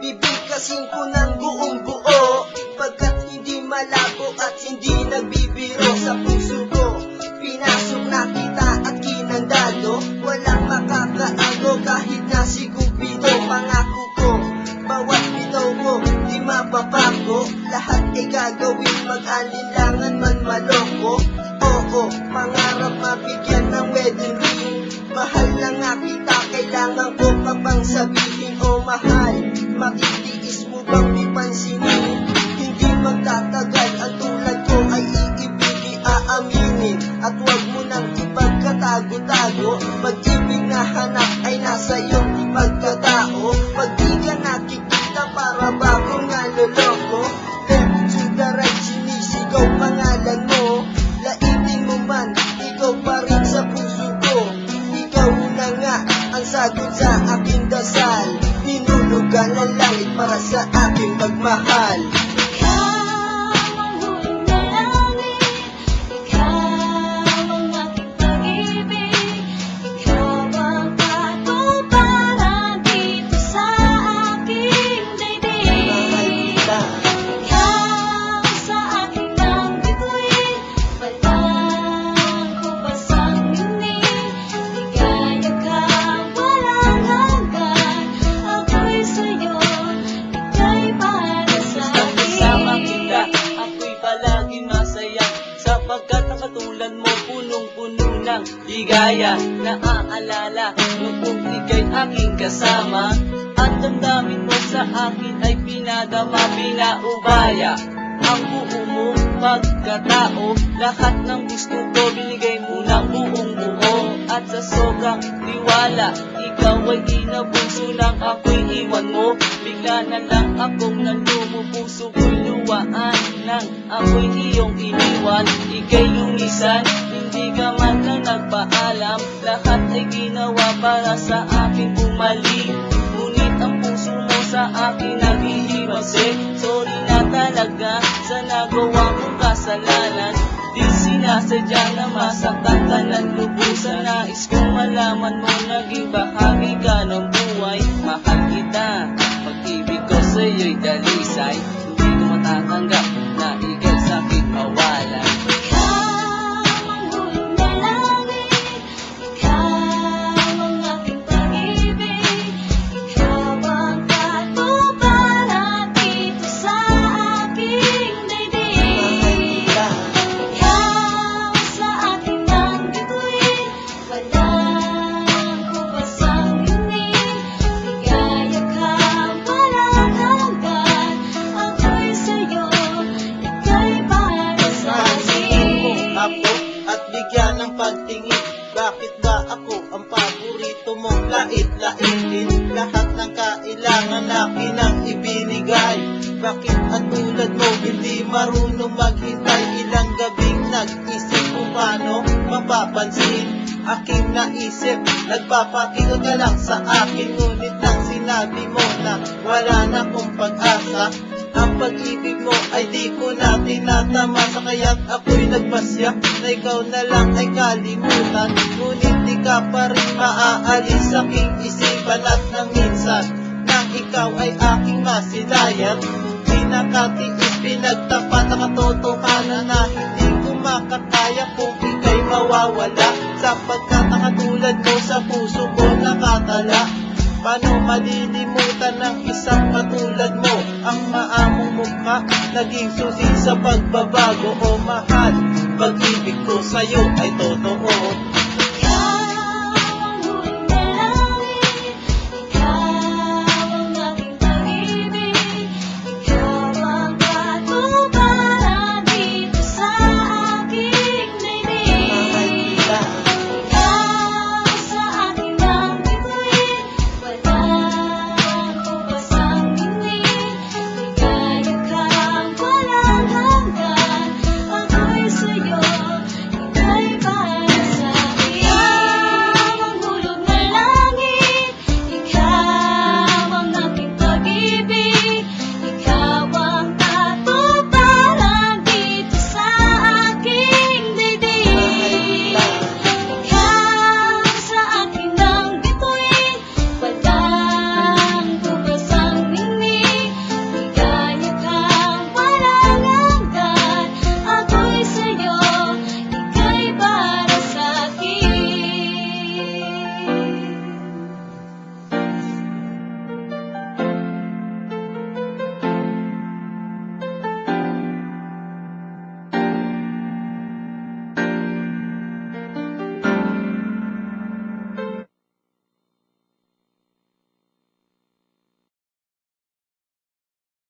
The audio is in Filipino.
Bibigkasin ko ng buong buo. Pagkat hindi malabo at hindi nagbibiro Di mapapago, lahat ay gagawin Mag-alinlangan man maloko Oo, pangarap mabigyan ng wedding ring Mahal na nga kita, kailangan ko pa bang sabihin O mahal, makitiis mo bang pipansinin Hindi magtatagal, ang tulad ko ay iibigin aaminin. At wag mo nang ipagkatago-tago. Pag-ibig na hanap ay nasa iyong pagkatao. Pag di ka nakikita para bago Ng langit para sa aking pagmahal ligaya Naaalala noong ika'y aking kasama. At damdamin mo sa akin ay pinadama, pinaubaya. Ang buo mo pagkatao Lahat ng gusto ko binigay mo ng buong buo. At sa sobrang tiwala Ikaw ay inabunso nang ako'y iwan mo. Bigla na lang akong nanlumo Puso ko'y luwaan Nang ako'y iyong iniwan. Ika'y lumisan Hindi ka man lang nagpaalam. Lahat ay ginawa para sa aking bumalik Ngunit ang puso mo sa akin naghihibase Sorry na talaga sa nagawa kong kasalanan Di sinasadya na masaktan ka ng lubusan Nais kong malaman mo naging bahagi ka ng buhay. Mahal kita, pag-ibig ko sa'yo'y dalisay ako ang paborito mong lait-laitin Lahat ng kailangan akin ang ibinigay. Bakit ang tulad mo hindi marunong maghintay? Ilang gabing nag-isip kung paano mapapansin? Aking naisip, nagpapakita ka lang sa akin. Ngunit nang sinabi mo na wala na kong pag-asa pag-ibig mo ay di ko na tinatamasa Kaya't ako'y nagpasya na ikaw na lang ay kalimutan. Ngunit di ka pa rin maaalis sa aking isipan At nang minsan nang ikaw ay aking masilayan Di nakatiis pinagtapat ang katotohanan na hindi ko makakaya kung ika'y mawawala. Sapagkat ang katulad sa puso ko nakatala Paano malilimutan ng isang katulad mo? Ang maamong mukha Naging susi sa pagbabago O mahal. Pag-ibig ko sa'yo ay totoo